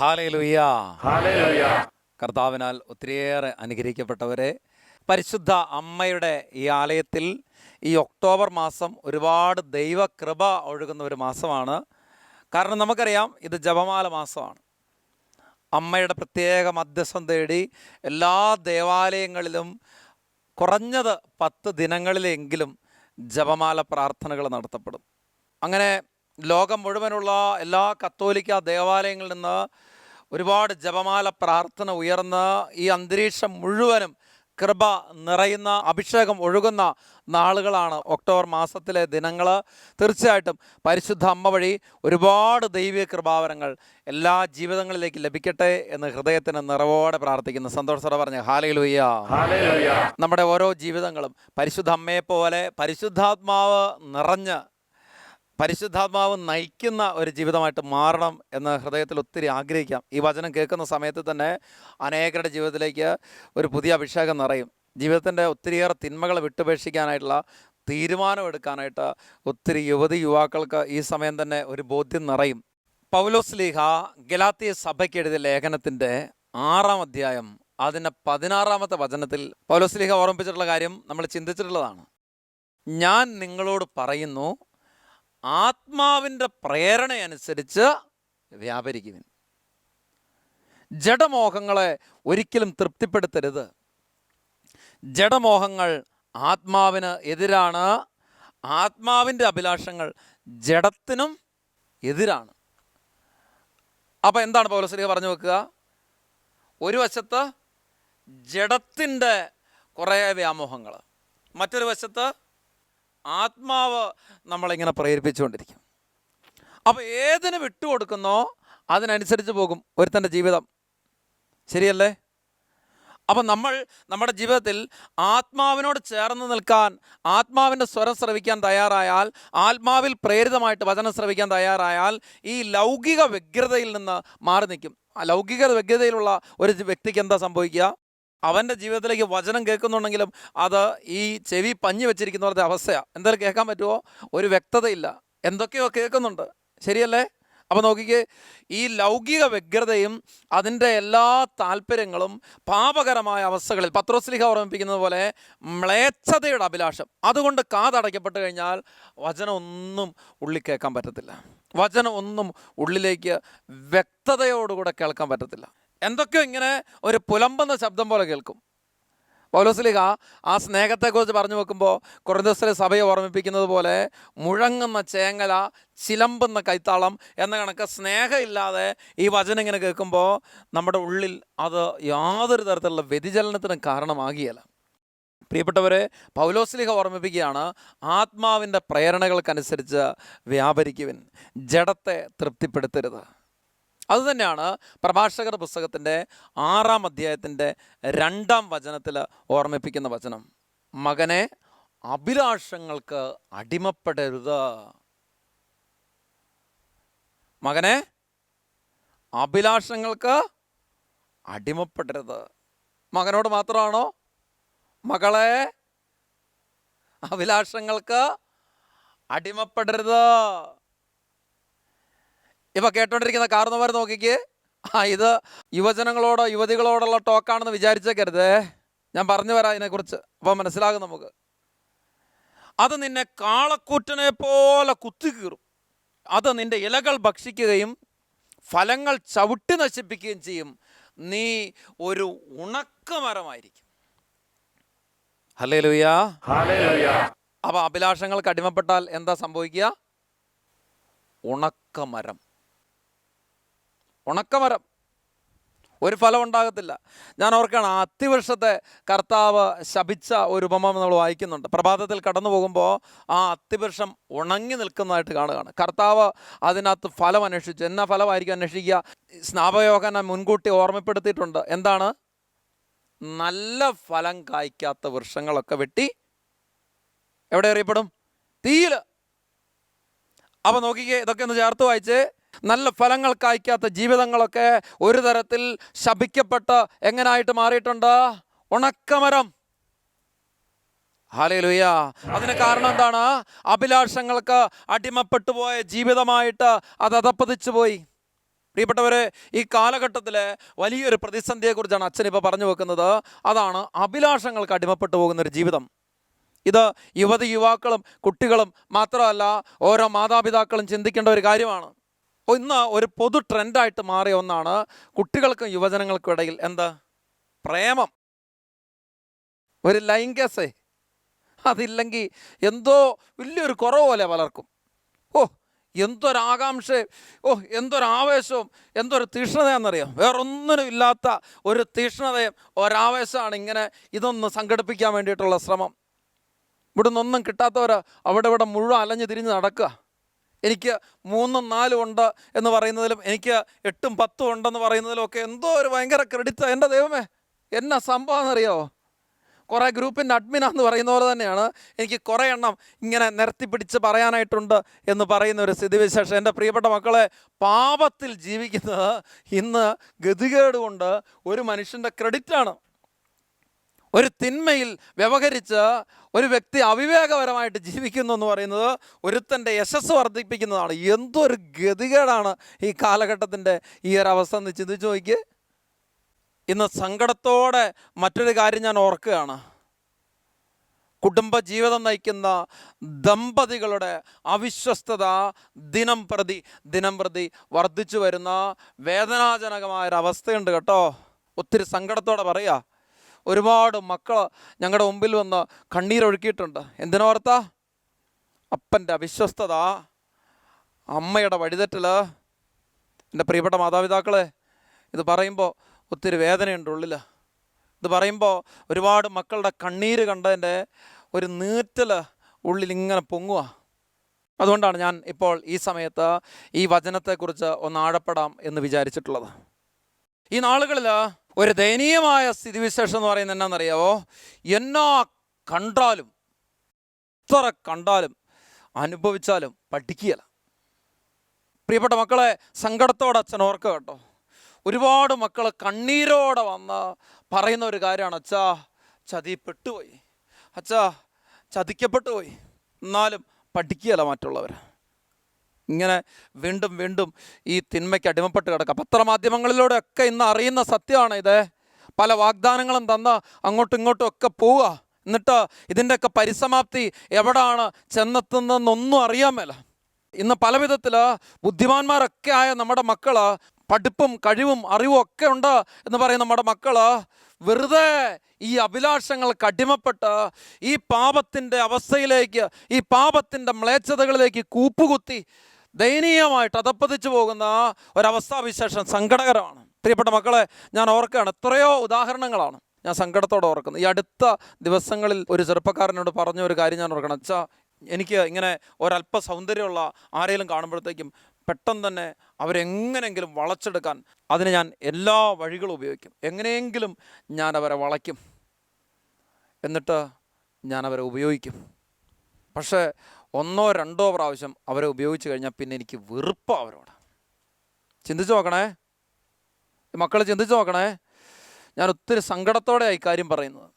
Hallelujah കർത്താവിനാൽ ഒത്തിരിയേറെ അനുഗ്രഹിക്കപ്പെട്ടവരെ പരിശുദ്ധ അമ്മയുടെ ഈ ആലയത്തിൽ ഈ ഒക്ടോബർ മാസം ഒരുപാട് ദൈവകൃപ ഒഴുകുന്ന ഒരു മാസമാണ്. കാരണം നമുക്കറിയാം ഇത് ജപമാല മാസമാണ്. അമ്മയുടെ പ്രത്യേക മധ്യസ്ഥം തേടി എല്ലാ ദേവാലയങ്ങളിലും കുറഞ്ഞത് പത്ത് ദിനങ്ങളിലെങ്കിലും ജപമാല പ്രാർത്ഥനകൾ നടത്തപ്പെടും. അങ്ങനെ ലോകം മുഴുവനുള്ള എല്ലാ കത്തോലിക്ക ദേവാലയങ്ങളിൽ നിന്ന് ഒരുപാട് ജപമാല പ്രാർത്ഥന ഉയർന്ന് ഈ അന്തരീക്ഷം മുഴുവനും കൃപ നിറയുന്ന അഭിഷേകം ഒഴുകുന്ന നാളുകളാണ് ഒക്ടോബർ മാസത്തിലെ ദിനങ്ങൾ. തീർച്ചയായിട്ടും പരിശുദ്ധ അമ്മ വഴി ഒരുപാട് ദൈവിക കൃപാവരങ്ങൾ എല്ലാ ജീവിതങ്ങളിലേക്ക് ലഭിക്കട്ടെ എന്ന് ഹൃദയത്തിന് നിറവോടെ പ്രാർത്ഥിക്കുന്നു. സന്തോഷത്തോടെ പറഞ്ഞ ഹാലയിലുയ്യ നമ്മുടെ ഓരോ ജീവിതങ്ങളും പരിശുദ്ധ അമ്മയെ പോലെ പരിശുദ്ധാത്മാവ് നിറഞ്ഞ് പരിശുദ്ധാത്മാവ് നയിക്കുന്ന ഒരു ജീവിതമായിട്ട് മാറണം എന്ന് ഹൃദയത്തിൽ ഒത്തിരി ആഗ്രഹിക്കാം. ഈ വചനം കേൾക്കുന്ന സമയത്ത് തന്നെ അനേകരുടെ ജീവിതത്തിലേക്ക് ഒരു പുതിയ അഭിഷേകം നിറയും. ജീവിതത്തിന്റെ ഒത്തിരിയേറെ തിന്മകൾ വിട്ടുപേക്ഷിക്കാനായിട്ടുള്ള തീരുമാനമെടുക്കാനായിട്ട് ഒത്തിരി യുവതി യുവാക്കൾക്ക് ഈ സമയം തന്നെ ഒരു ബോധ്യം നിറയും. പൗലോസ് ലീഹ ഗലാത്തിയ സഭയ്ക്ക് എഴുതിയ ലേഖനത്തിന്റെ ആറാം അധ്യായം അതിന്റെ പതിനാറാമത്തെ വചനത്തിൽ പൗലോസ് ലീഹ ഓർമ്മിപ്പിച്ചിട്ടുള്ള കാര്യം നമ്മൾ ചിന്തിച്ചിട്ടുള്ളതാണ്. ഞാൻ നിങ്ങളോട് പറയുന്നു ആത്മാവിന്റെ പ്രേരണയനുസരിച്ച് വ്യാപരിക്കുവിൻ. ജഡമോഹങ്ങളെ ഒരിക്കലും തൃപ്തിപ്പെടുത്തരുത്. ജഡമോഹങ്ങൾ ആത്മാവിന് എതിരാണ്. ആത്മാവിന്റെ അഭിലാഷങ്ങൾ ജഡത്തിനും എതിരാണ്. അപ്പോൾ എന്താണ് പൗലശ്രീ പറഞ്ഞു വെക്കുക? ഒരു വശത്ത് ജഡത്തിന്റെ കുറേ വ്യാമോഹങ്ങൾ മറ്റൊരു വശത്ത് ആത്മാവ് നമ്മളിങ്ങനെ പ്രേരിപ്പിച്ചുകൊണ്ടിരിക്കും? അപ്പോൾ ഏതിന് വിട്ടുകൊടുക്കുന്നോ അതിനനുസരിച്ച് പോകും ഒരുത്തന്റെ ജീവിതം. ശരിയല്ലേ? അപ്പം നമ്മൾ നമ്മുടെ ജീവിതത്തിൽ ആത്മാവിനോട് ചേർന്ന് നിൽക്കാൻ ആത്മാവിന്റെ സ്വരം ശ്രവിക്കാൻ തയ്യാറായാൽ ആത്മാവിൽ പ്രേരിതമായിട്ട് വചനം ശ്രവിക്കാൻ തയ്യാറായാൽ ഈ ലൗകിക വ്യഗ്രതയിൽ നിന്ന് മാറി നിൽക്കും. ആ ലൗകിക വ്യഗ്രതയിലുള്ള ഒരു വ്യക്തിക്ക് എന്താ സംഭവിക്കുക? അവന്റെ ജീവിതത്തിലേക്ക് വചനം കേൾക്കുന്നുണ്ടെങ്കിലും അത് ഈ ചെവി പഞ്ഞി പോലത്തെ അവസ്ഥയാണ് എന്തായാലും കേൾക്കാൻ പറ്റുമോ? ഒരു വ്യക്തതയില്ല. എന്തൊക്കെയോ കേൾക്കുന്നുണ്ട്. ശരിയല്ലേ? അപ്പോൾ നോക്കിക്കേ ഈ ലൗകിക വ്യഗ്രതയും അതിന്റെ എല്ലാ താല്പര്യങ്ങളും പാപകരമായ അവസ്ഥകളിൽ പത്രോസ്ലിഹ ഓർമ്മിപ്പിക്കുന്നത് പോലെ മ്ലേച്ഛതയുടെ അഭിലാഷം. അതുകൊണ്ട് കാതടയ്ക്കപ്പെട്ട് കഴിഞ്ഞാൽ വചനമൊന്നും ഉള്ളിൽ കേൾക്കാൻ പറ്റത്തില്ല. വചനം ഒന്നും ഉള്ളിലേക്ക് വ്യക്തതയോടുകൂടെ കേൾക്കാൻ പറ്റത്തില്ല. എന്തൊക്കെയോ ഇങ്ങനെ ഒരു പുലമ്പെന്ന ശബ്ദം പോലെ കേൾക്കും. പൗലോസ്ലിഹ ആ സ്നേഹത്തെക്കുറിച്ച് പറഞ്ഞു വെക്കുമ്പോൾ കുറേ സഭയെ ഓർമ്മിപ്പിക്കുന്നത് പോലെ മുഴങ്ങുന്ന ചേങ്ങല ചിലമ്പുന്ന കൈത്താളം എന്ന കണക്ക് സ്നേഹമില്ലാതെ ഈ വചനം ഇങ്ങനെ കേൾക്കുമ്പോൾ നമ്മുടെ ഉള്ളിൽ അത് യാതൊരു തരത്തിലുള്ള വ്യതിചലനത്തിന് കാരണമാകിയല്ല പ്രിയപ്പെട്ടവരെ പൗലോസ്ലിഹ ഓർമ്മിപ്പിക്കുകയാണ് ആത്മാവിന്റെ പ്രേരണകൾക്കനുസരിച്ച് വ്യാപരിക്കുവിൻ ജഡത്തെ തൃപ്തിപ്പെടുത്തരുത്. അതുതന്നെയാണ് പ്രഭാഷകർ പുസ്തകത്തിന്റെ ആറാം അധ്യായത്തിന്റെ രണ്ടാം വചനത്തിൽ ഓർമ്മിപ്പിക്കുന്ന വചനം. മകനെ അഭിലാഷങ്ങൾക്ക് അടിമപ്പെടരുത്. മകനെ അഭിലാഷങ്ങൾക്ക് അടിമപ്പെടരുത്. മകനോട് മാത്രമാണോ? മകളെ അഭിലാഷങ്ങൾക്ക് അടിമപ്പെടരുത്. ഇപ്പൊ കേട്ടോണ്ടിരിക്കുന്ന കാർന്നവർ നോക്കിക്ക്. ആ ഇത് യുവജനങ്ങളോടോ യുവതികളോടുള്ള ടോക്കാണെന്ന് വിചാരിച്ചേക്കരുതേ. ഞാൻ പറഞ്ഞു വരാം ഇതിനെക്കുറിച്ച്. അപ്പോൾ മനസ്സിലാകും നമുക്ക്. അത് നിന്നെ കാളക്കൂറ്റനെ പോലെ കുത്തിക്കീറും അത് നിന്റെ ഇലകൾ ഭക്ഷിക്കുകയും ഫലങ്ങൾ ചവിട്ടി നശിപ്പിക്കുകയും ചെയ്യും. നീ ഒരു ഉണക്കമരമായിരിക്കും. ഹലേ ലുയാ അപ്പൊ അഭിലാഷങ്ങൾക്ക് അടിമപ്പെട്ടാൽ എന്താ സംഭവിക്കുക? ഉണക്കമരം. ഉണക്കമരം. ഒരു ഫലം ഉണ്ടാകത്തില്ല. ഞാൻ ഓർക്കുകയാണ് അത്തിവൃക്ഷത്തെ കർത്താവ് ശപിച്ച ഒരു ഉപമ നമ്മൾ വായിക്കുന്നുണ്ട്. പ്രഭാതത്തിൽ കടന്നു പോകുമ്പോൾ ആ അത്തിവൃക്ഷം ഉണങ്ങി നിൽക്കുന്നതായിട്ട് കാണുകയാണ്. കർത്താവ് അതിനകത്ത് ഫലം അന്വേഷിച്ചു. എന്നാ ഫലമായിരിക്കും അന്വേഷിക്കുക? സ്നാപയോഗനെ മുൻകൂട്ടി ഓർമ്മപ്പെടുത്തിയിട്ടുണ്ട്. എന്താണ്? നല്ല ഫലം കായ്ക്കാത്ത വൃക്ഷങ്ങളൊക്കെ വെട്ടി എവിടെ എറിയപ്പെടും? തീയിൽ അപ്പോൾ നോക്കിക്കേ ഇതൊക്കെ ഒന്ന് ചേർത്ത് വായിച്ച്. നല്ല ഫലങ്ങൾ കായ്ക്കാത്ത ജീവിതങ്ങളൊക്കെ ഒരു തരത്തിൽ ശപിക്കപ്പെട്ട് എങ്ങനായിട്ട് മാറിയിട്ടുണ്ട്? ഉണക്കമരം. ഹാലയിലുയ അതിന് കാരണം എന്താണ്? അഭിലാഷങ്ങൾക്ക് അടിമപ്പെട്ടു പോയ ജീവിതമായിട്ട് അത് അതപ്പതിച്ചു പോയി. പ്രിയപ്പെട്ടവരെ ഈ കാലഘട്ടത്തിലെ വലിയൊരു പ്രതിസന്ധിയെക്കുറിച്ചാണ് അച്ഛൻ ഇപ്പോൾ പറഞ്ഞു വെക്കുന്നത്. അതാണ് അഭിലാഷങ്ങൾക്ക് അടിമപ്പെട്ടു പോകുന്ന ഒരു ജീവിതം. ഇത് യുവതി യുവാക്കളും കുട്ടികളും മാത്രമല്ല ഓരോ മാതാപിതാക്കളും ചിന്തിക്കേണ്ട ഒരു കാര്യമാണ്. ഇന്ന് ഒരു പൊതു ട്രെൻഡായിട്ട് മാറിയ ഒന്നാണ് കുട്ടികൾക്കും യുവജനങ്ങൾക്കും ഇടയിൽ എന്താ? പ്രേമം. ഒരു ലൈംഗസേ അതില്ലെങ്കിൽ എന്തോ വലിയൊരു കുറവ് പോലെ പലർക്കും. ഓ എന്തൊരാകാംക്ഷ ഓ എന്തൊരാവേശവും എന്തൊരു തീഷ്ണതയാണെന്നറിയാം? വേറൊന്നിനും ഇല്ലാത്ത ഒരു തീഷ്ണതയും ഒരാവേശമാണ് ഇങ്ങനെ ഇതൊന്ന് സംഘടിപ്പിക്കാൻ വേണ്ടിയിട്ടുള്ള ശ്രമം. ഇവിടുന്ന് ഒന്നും കിട്ടാത്തവർ അവിടെ ഇവിടെ മുഴുവൻ അലഞ്ഞു തിരിഞ്ഞ് നടക്കുക. എനിക്ക് മൂന്നും നാലും ഉണ്ട് എന്ന് പറയുന്നതിലും എനിക്ക് എട്ടും പത്തും ഉണ്ടെന്ന് പറയുന്നതിലും ഒക്കെ എന്തോ ഒരു ഭയങ്കര ക്രെഡിറ്റ് എന്റെ ദൈവമേ എന്നാ സംഭവം എന്നറിയാമോ കുറേ ഗ്രൂപ്പിന്റെ അഡ്മിനാന്ന് പറയുന്ന പോലെ തന്നെയാണ്. എനിക്ക് കുറേ എണ്ണം ഇങ്ങനെ നിരത്തി പിടിച്ച് പറയാനായിട്ടുണ്ട് എന്ന് പറയുന്ന ഒരു സ്ഥിതിവിശേഷം. എന്റെ പ്രിയപ്പെട്ട മക്കളെ പാപത്തിൽ ജീവിക്കുന്നത് ഇന്ന് ഗതികേട് കൊണ്ട് ഒരു മനുഷ്യന്റെ ക്രെഡിറ്റാണ് ഒരു തിന്മയിൽ വ്യവഹരിച്ച് ഒരു വ്യക്തി അവിവേകപരമായിട്ട് ജീവിക്കുന്നു എന്ന് പറയുന്നത് ഒരുത്തന്റെ യശസ് വർദ്ധിപ്പിക്കുന്നതാണ്. എന്തൊരു ഗതികേടാണ് ഈ കാലഘട്ടത്തിന്റെ ഈ ഒരു അവസ്ഥ എന്ന് ചിന്തിച്ചു നോക്കി ഇന്ന് സങ്കടത്തോടെ മറ്റൊരു കാര്യം ഞാൻ ഓർക്കുകയാണ്. കുടുംബജീവിതം നയിക്കുന്ന ദമ്പതികളുടെ അവിശ്വസ്തത ദിനം പ്രതി ദിനം പ്രതി വർദ്ധിച്ചു വരുന്ന വേദനാജനകമായൊരവസ്ഥയുണ്ട് കേട്ടോ. ഒത്തിരി സങ്കടത്തോടെ പറയാ ഒരുപാട് മക്കൾ ഞങ്ങളുടെ മുമ്പിൽ വന്ന് കണ്ണീരൊഴുക്കിയിട്ടുണ്ട്. എന്തിനോർത്ത അപ്പന്റെ അവിശ്വസ്തത അമ്മയുടെ വഴിതെറ്റൽ എന്റെ പ്രിയപ്പെട്ട മാതാപിതാക്കളെ ഇത് പറയുമ്പോൾ ഒത്തിരി വേദനയുണ്ട് ഉള്ളിൽ ഇത് പറയുമ്പോൾ ഒരുപാട് മക്കളുടെ കണ്ണീര് കണ്ടതിന്റെ ഒരു നീറ്റൽ ഉള്ളിൽ ഇങ്ങനെ പൊങ്ങുക അതുകൊണ്ടാണ് ഞാൻ ഇപ്പോൾ ഈ സമയത്ത് ഈ വചനത്തെക്കുറിച്ച് ഒന്ന് ആഴപ്പെടാം എന്ന് വിചാരിച്ചിട്ടുള്ളത്. ഈ നാളുകളിൽ ഒരു ദയനീയമായ സ്ഥിതിവിശേഷം എന്ന് പറയുന്നത് എന്നാണെന്നറിയാവോ? എന്നാ കണ്ടാലും എത്ര കണ്ടാലും അനുഭവിച്ചാലും പഠിക്കുകയില്ല. പ്രിയപ്പെട്ട മക്കളെ സങ്കടത്തോടെ അച്ഛൻ ഓർക്കുക കേട്ടോ. ഒരുപാട് മക്കൾ കണ്ണീരോടെ വന്ന് പറയുന്ന ഒരു കാര്യമാണ് അച്ഛാ ചതിപ്പെട്ടുപോയി അച്ഛാ ചതിക്കപ്പെട്ടു പോയി എന്നാലും പഠിക്കുകയല്ല മറ്റുള്ളവർ. ഇങ്ങനെ വീണ്ടും വീണ്ടും ഈ തിന്മയ്ക്ക് അടിമപ്പെട്ട് കിടക്കുക പത്രമാധ്യമങ്ങളിലൂടെ ഒക്കെ ഇന്ന് അറിയുന്ന സത്യമാണ് ഇത്. പല വാഗ്ദാനങ്ങളും തന്ന് അങ്ങോട്ടും ഇങ്ങോട്ടും ഒക്കെ പോവുക. എന്നിട്ട് ഇതിന്റെയൊക്കെ പരിസമാപ്തി എവിടാണ്? ചെന്നെത്തുന്നതെന്നൊന്നും അറിയാൻ മേല. ഇന്ന് പല വിധത്തിൽ ബുദ്ധിമാന്മാരൊക്കെ ആയ നമ്മുടെ മക്കൾ പഠിപ്പും കഴിവും അറിവും ഒക്കെ ഉണ്ട് എന്ന് പറയുന്ന നമ്മുടെ മക്കൾ വെറുതെ ഈ അഭിലാഷങ്ങൾക്ക് അടിമപ്പെട്ട് ഈ പാപത്തിന്റെ അവസ്ഥയിലേക്ക് ഈ പാപത്തിന്റെ മ്ലേച്ഛതകളിലേക്ക് കൂപ്പുകുത്തി ദയനീയമായിട്ട് അതപ്പതിച്ചു പോകുന്ന ഒരവസ്ഥാവിശേഷം സങ്കടകരമാണ്. പ്രിയപ്പെട്ട മക്കളെ ഞാൻ ഓർക്കുകയാണ് എത്രയോ ഉദാഹരണങ്ങളാണ് ഞാൻ സങ്കടത്തോടെ ഓർക്കുന്നത്. ഈ അടുത്ത ദിവസങ്ങളിൽ ഒരു ചെറുപ്പക്കാരനോട് പറഞ്ഞ ഒരു കാര്യം ഞാൻ ഓർക്കണം. അച്ഛാ എനിക്ക് ഇങ്ങനെ ഒരല്പ സൗന്ദര്യമുള്ള ആരെങ്കിലും കാണുമ്പോഴത്തേക്കും പെട്ടെന്ന് തന്നെ അവരെങ്ങനെങ്കിലും വളച്ചെടുക്കാൻ അതിന് ഞാൻ എല്ലാ വഴികളും ഉപയോഗിക്കും. എങ്ങനെയെങ്കിലും ഞാൻ അവരെ വളയ്ക്കും. എന്നിട്ട് ഞാൻ അവരെ ഉപയോഗിക്കും. പക്ഷേ ഒന്നോ രണ്ടോ പ്രാവശ്യം അവരെ ഉപയോഗിച്ച് കഴിഞ്ഞാൽ പിന്നെ എനിക്ക് വെറുപ്പാണ് അവരോട്. ചിന്തിച്ച് നോക്കണേ. മക്കൾ ചിന്തിച്ച് നോക്കണേ. ഞാൻ ഒത്തിരി സങ്കടത്തോടെ ഇക്കാര്യം കാര്യം പറയുന്നത്.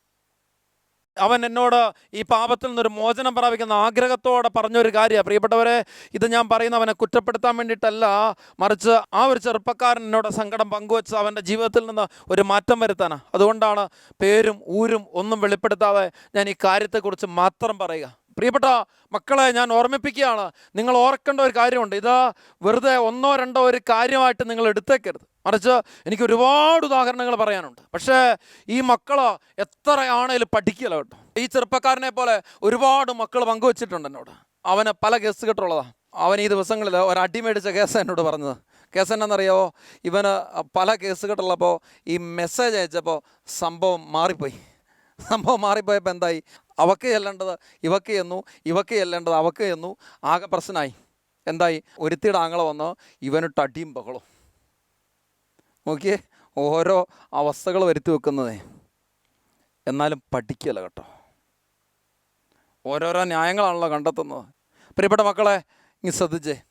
അവൻ എന്നോട് ഈ പാപത്തിൽ നിന്നൊരു മോചനം പ്രാപിക്കുന്ന ആഗ്രഹത്തോടെ പറഞ്ഞൊരു കാര്യമാണ് പ്രിയപ്പെട്ടവരെ ഇത് ഞാൻ പറയുന്ന അവനെ കുറ്റപ്പെടുത്താൻ വേണ്ടിയിട്ടല്ല. മറിച്ച് ആ ഒരു ചെറുപ്പക്കാരൻ എന്നോട് സങ്കടം പങ്കുവച്ച് അവന്റെ ജീവിതത്തിൽ നിന്ന് ഒരു മാറ്റം വരുത്താനാണ് അതുകൊണ്ടാണ് പേരും ഊരും ഒന്നും വെളിപ്പെടുത്താതെ ഞാൻ ഈ കാര്യത്തെക്കുറിച്ച് മാത്രം പറയുക. പ്രിയപ്പെട്ട മക്കളെ ഞാൻ ഓർമ്മിപ്പിക്കുകയാണ്. നിങ്ങൾ ഓർക്കേണ്ട ഒരു കാര്യമുണ്ട്. ഇത് വെറുതെ ഒന്നോ രണ്ടോ ഒരു കാര്യമായിട്ട് നിങ്ങൾ എടുത്തേക്കരുത്. മറിച്ച് എനിക്ക് ഒരുപാട് ഉദാഹരണങ്ങൾ പറയാനുണ്ട്. പക്ഷേ ഈ മക്കൾ എത്രയാണേലും പഠിക്കില്ല കേട്ടോ. ഈ ചെറുപ്പക്കാരനെ പോലെ ഒരുപാട് മക്കൾ പങ്കുവച്ചിട്ടുണ്ട് എന്നോട്. അവന് പല കേസ് കെട്ടുള്ളതാണ് അവൻ ഈ ദിവസങ്ങളിൽ ഒരു മേടിച്ച കേസ് എന്നോട് പറഞ്ഞത്. കേസ് എന്നാണെന്നറിയാവോ ഇവന് പല കേസ് കെട്ടുള്ളപ്പോൾ ഈ മെസ്സേജ് അയച്ചപ്പോൾ സംഭവം മാറിപ്പോയി. സംഭവം മാറിപ്പോയപ്പോൾ എന്തായി? അവക്ക് ചെല്ലേണ്ടത് ഇവക്ക് ചെന്നു ഇവക്ക് ചെല്ലേണ്ടത് അവക്ക് ചെന്നു. ആകെ പ്രശ്നമായി എന്തായി? ഒരുത്തിയുടെ ആങ്ങള വന്ന് ഇവനിട്ട് അടിയും ബഹളും. നോക്കിയേ ഓരോ അവസ്ഥകൾ വരുത്തി വെക്കുന്നതേ. എന്നാലും പഠിക്കല കേട്ടോ. ഓരോരോ ന്യായങ്ങളാണല്ലോ കണ്ടെത്തുന്നത്. പ്രിയപ്പെട്ട മക്കളെ ഇനി ശ്രദ്ധിച്ചേ.